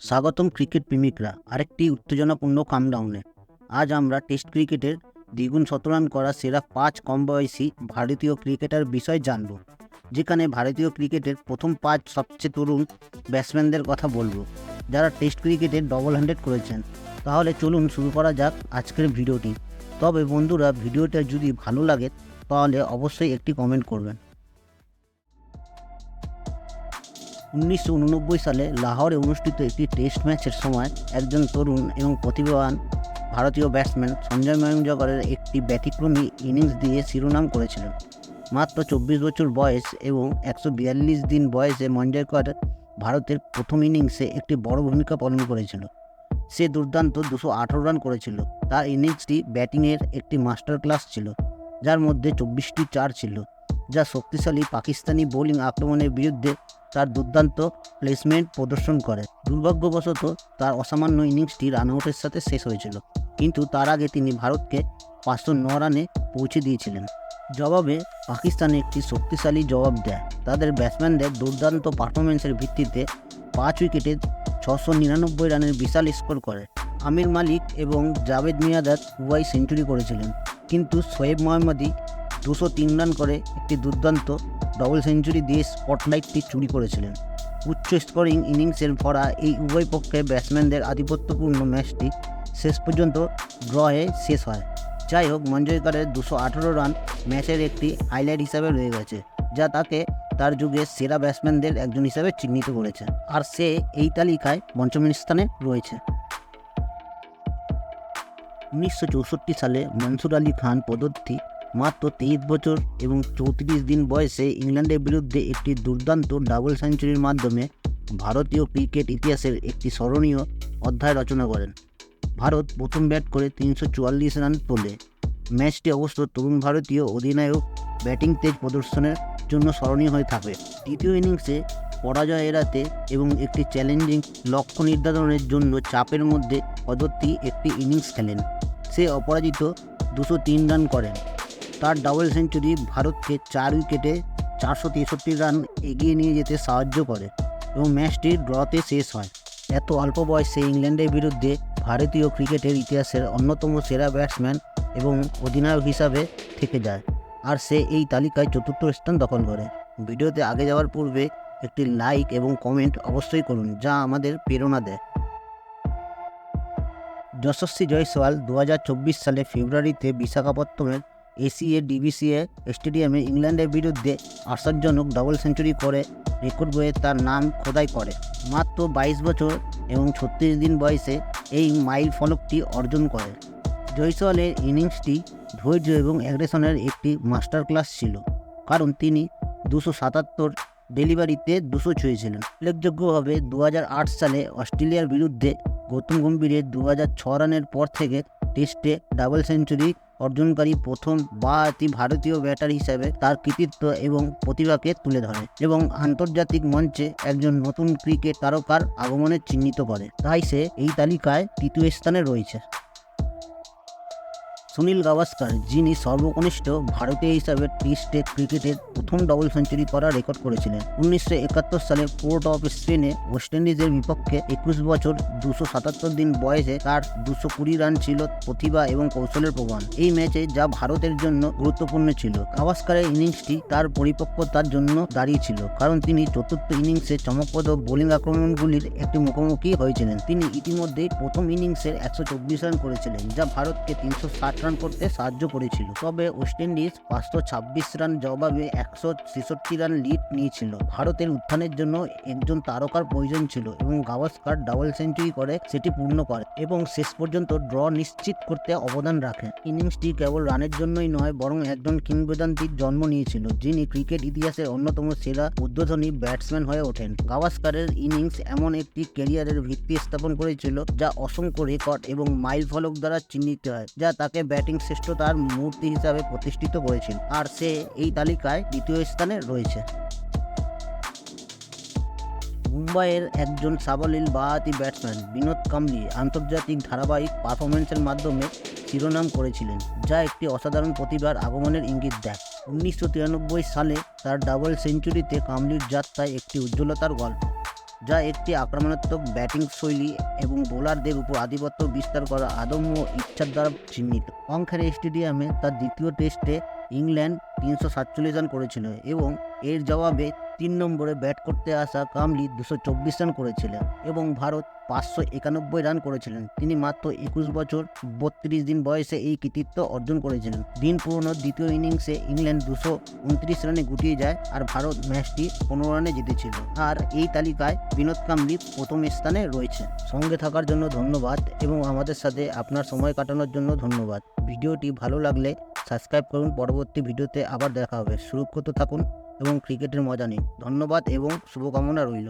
স্বাগতম ক্রিকেট প্রেমিকরা। আরেকটি উত্তেজনাপূর্ণ কামডাউনে আজ আমরা টেস্ট ক্রিকেটের দ্বিগুণ শতরান করা সেরা পাঁচ কম বয়সী ভারতীয় ক্রিকেটার বিষয় জানব। যেখানে ভারতীয় ক্রিকেটের প্রথম পাঁচ সবচেয়ে তরুণ ব্যাটসম্যানদের কথা বলব। যারা টেস্ট ক্রিকেটে ডবল হান্ড্রেড করেছেন। তাহলে চলুন শুরু করা যাক আজকের ভিডিওটি। তবে বন্ধুরা, ভিডিওটা যদি ভালো লাগে, তাহলে অবশ্যই একটি কমেন্ট করবেন। উনিশশো উননব্বই সালে লাহোরে অনুষ্ঠিত একটি টেস্ট ম্যাচের সময় একজন তরুণ এবং প্রতিভাবান ভারতীয় ব্যাটসম্যান সঞ্জয় ময়ঙ্করের একটি ব্যতিক্রমী ইনিংস দিয়ে শিরোনাম করেছিলেন। মাত্র চব্বিশ বছর বয়স এবং একশো বিয়াল্লিশ দিন বয়সে মঞ্জয়কর ভারতের প্রথম ইনিংসে একটি বড় ভূমিকা পালন করেছিল। সে দুর্দান্ত দুশো আঠারো রান করেছিল। তার ইনিংসটি ব্যাটিংয়ের একটি মাস্টার ক্লাস ছিল, যার মধ্যে চব্বিশটি চার ছিল, যা শক্তিশালী পাকিস্তানি বোলিং আক্রমণের বিরুদ্ধে তার দুর্দান্ত প্লেসমেন্ট প্রদর্শন করে। দুর্ভাগ্যবশত তার অসামান্য ইনিংসটি রানআউটের সাথে শেষ হয়েছিল। কিন্তু তার আগে তিনি ভারতকে পাঁচশো ন রানে পৌঁছে দিয়েছিলেন। জবাবে পাকিস্তান একটি শক্তিশালী জবাব দেয়। তাদের ব্যাটসম্যানদের দুর্দান্ত পারফরমেন্সের ভিত্তিতে পাঁচ উইকেটে ছশো নিরানব্বই রানের বিশাল স্কোর করে। আমির মালিক এবং জাভেদ মিয়াদাদ উভয় সেঞ্চুরি করেছিলেন। কিন্তু শোয়েব মোহাম্মদী দুশো তিন রান করে একটি দুর্দান্ত ডবল সেঞ্চুরি দিয়ে স্পটলাইটটি চুরি করেছিলেন। উচ্চ স্কোরিং ইনিংসের ভরা এই উভয় পক্ষের ব্যাটসম্যানদের আধিপত্যপূর্ণ ম্যাচটি শেষ পর্যন্ত ড্রয়ে শেষ হয়। যাই হোক মঞ্জয়কারের দুশো আঠেরো রান ম্যাচের একটি হাইলাইট হিসাবে রয়ে গেছে, যা তাকে তার যুগে সেরা ব্যাটসম্যানদের একজন হিসাবে চিহ্নিত করেছে, আর সে এই তালিকায় পঞ্চম স্থানে রয়েছে। উনিশশো চৌষট্টি সালে মনসুর আলী খান পদ্ধতি মাত্র তেইশ বছর এবং চৌত্রিশ দিন বয়সে ইংল্যান্ডের বিরুদ্ধে একটি দুর্দান্ত ডাবল সেঞ্চুরির মাধ্যমে ভারতীয় ক্রিকেট ইতিহাসের একটি স্মরণীয় অধ্যায় রচনা করেন। ভারত প্রথম ব্যাট করে তিনশো চুয়াল্লিশ রান তোলে। ম্যাচটি অবশ্য তরুণ ভারতীয় অধিনায়ক ব্যাটিং তেজ প্রদর্শনের জন্য স্মরণীয় হয়ে থাকে। তৃতীয় ইনিংসে পরাজয় এড়াতে এবং একটি চ্যালেঞ্জিং লক্ষ্য নির্ধারণের জন্য চাপের মধ্যে অদত্তি একটি ইনিংস খেলেন। সে অপরাজিত দুশো তিন রান করেন। তার ডাবল সেঞ্চুরি ভারতকে চার উইকেটে চারশো তেষট্টি রান এগিয়ে নিয়ে যেতে সাহায্য করে এবং ম্যাচটি ড্রতে শেষ হয়। এত অল্প বয়সে ইংল্যান্ডের বিরুদ্ধে ভারতীয় ক্রিকেটের ইতিহাসের অন্যতম সেরা ব্যাটসম্যান এবং অধিনায়ক হিসাবে থেকে যায় আর সে এই তালিকায় চতুর্থ স্থান দখল করে। ভিডিওতে আগে যাওয়ার পূর্বে একটি লাইক এবং কমেন্ট অবশ্যই করুন, যা আমাদের প্রেরণা দেয়। যশস্বী জয়সওয়াল দু হাজার চব্বিশ সালে ফেব্রুয়ারিতে বিশাখাপত্তমের এসিএ ডিবিসিএ স্টেডিয়ামে ইংল্যান্ডের বিরুদ্ধে আশ্চর্যজনক ডবল সেঞ্চুরি করে রেকর্ড বইয়ে তার নাম খোদাই করে। মাত্র বাইশ বছর এবং ছত্রিশ দিন বয়সে এই মাইল ফলকটি অর্জন করে। জয়সওয়ালের ইনিংসটি ধৈর্য এবং অ্যাগ্রেশনের একটি মাস্টার ক্লাস ছিল, কারণ তিনি দুশো সাতাত্তর ডেলিভারিতে দুশো ছুঁয়েছিলেন। উল্লেখযোগ্যভাবে দু হাজার আট সালে অস্ট্রেলিয়ার বিরুদ্ধে গৌতম গম্ভীরের দু রানের পর থেকে টেস্টে ডাবল সেঞ্চুরি অর্জনকারী প্রথম বাতি ভারতীয় ব্যাটার হিসেবে তার কৃতিত্ব এবং প্রতিভাকে তুলে ধরে এবং আন্তর্জাতিক মঞ্চে একজন নতুন ক্রিকেট তারকার আগমনে চিহ্নিত করে। তাই সে এই তালিকায় তৃতীয় স্থানে রয়েছে। সুনীল গাভাস্কার, যিনি সর্বকনিষ্ঠ ভারতীয় হিসাবে টেস্টে ক্রিকেটের প্রথম ডবল সেঞ্চুরি করার রেকর্ড করেছিলেন। উনিশশো একাত্তর সালে পোর্ট অফ স্পেনে ওয়েস্ট ইন্ডিজের বিপক্ষে একুশ বছর, দুশো সাতাত্তর দিন বয়সে তার দুশো কুড়ি রান ছিল প্রতিভা এবং কৌশলের প্রমাণ। এই ম্যাচে যা ভারতের জন্য গুরুত্বপূর্ণ ছিল, গাভাস্কারের ইনিংসটি তার পরিপক্কতার জন্য দাঁড়িয়েছিল কারণ তিনি চতুর্থ ইনিংসে চমকপ্রদ বোলিং আক্রমণগুলির একটি মুখোমুখি হয়েছিলেন। তিনি ইতিমধ্যেই প্রথম ইনিংসের একশো চব্বিশ রান করেছিলেন, যা ভারতকে তিনশো ষাট রান করতে সাহায্য করেছিল। তবে ওয়েস্ট ইন্ডিজ পাঁচশো ছাব্বিশ রান জবাবে একশো ছেষট্টি রান লিড নিয়েছিল। ভারতের উত্থানের জন্য একজন তারকার প্রয়োজন ছিল এবং গাভাস্কার ডাবল সেঞ্চুরি করে সেটি পূর্ণ করে এবং শেষ পর্যন্ত ড্র নিশ্চিত করতে অবদান রাখেন ইনিংসটি কেবল রানের জন্যই নয়, বরং একজন কিংবদন্তির জন্ম নিয়েছিল, যিনি ক্রিকেট ইতিহাসের অন্যতম সেরা উদ্বোধনী ব্যাটসম্যান হয়ে ওঠেন। গাভাস্কারের ইনিংস এমন একটি ক্যারিয়ারের ভিত্তি স্থাপন করেছিল যা অসংখ্য রেকর্ড এবং মাইল ফলক দ্বারা চিহ্নিত হয়, যা তাকে ব্যাটিং শ্রেষ্ঠতার মূর্তি হিসাবে প্রতিষ্ঠিত করেছেন আর সে এই তালিকায় দ্বিতীয় স্থানে রয়েছে। মুম্বাইয়ের একজন সাবলীল বাহাতি ব্যাটসম্যান বিনোদ কাম্বলি আন্তর্জাতিক ধারাবাহিক পারফরমেন্সের মাধ্যমে শিরোনাম করেছিলেন, যা একটি অসাধারণ প্রতিভার আগমনের ইঙ্গিত দেয়। উনিশশো তিরানব্বই সালে তার ডাবল সেঞ্চুরিতে কামলির যাত্রায় একটি উজ্জ্বলতার গল্প। যা একটি আক্রমণাত্মক ব্যাটিং শৈলী এবং বোলারদের উপর আধিপত্য বিস্তার করা আদম্য ইচ্ছার দ্বারা চিহ্নিত। অংখের স্টেডিয়ামে তার দ্বিতীয় টেস্টে ইংল্যান্ড তিনশো সাতচল্লিশ রান করেছিল এবং এর জবাবে তিন নম্বরে ব্যাট করতে আসা কামলি দুশো চব্বিশ রান করেছিলেন এবং ভারত পাঁচশো একানব্বই রান করেছিলেন। তিনি মাত্র একুশ বছর, বত্রিশ দিন বয়সে এই কৃতিত্ব অর্জন করেছিলেন। দিন পুরনো দ্বিতীয় ইনিংসে ইংল্যান্ড দুশো উনত্রিশ রানে গুটিয়ে যায় আর ভারত ম্যাচটি পনেরো রানে জিতেছিল। আর এই তালিকায় বিনোদ কামলি প্রথম স্থানে রয়েছে। সঙ্গে থাকার জন্য ধন্যবাদ এবং আমাদের সাথে আপনার সময় কাটানোর জন্য ধন্যবাদ। ভিডিওটি ভালো লাগলে সাবস্ক্রাইব করুন। পরবর্তী ভিডিওতে আবার দেখা হবে। সুরক্ষিত থাকুন। এবং ক্রিকেটের মজা নিন ধন্যবাদ এবং শুভকামনা রইল।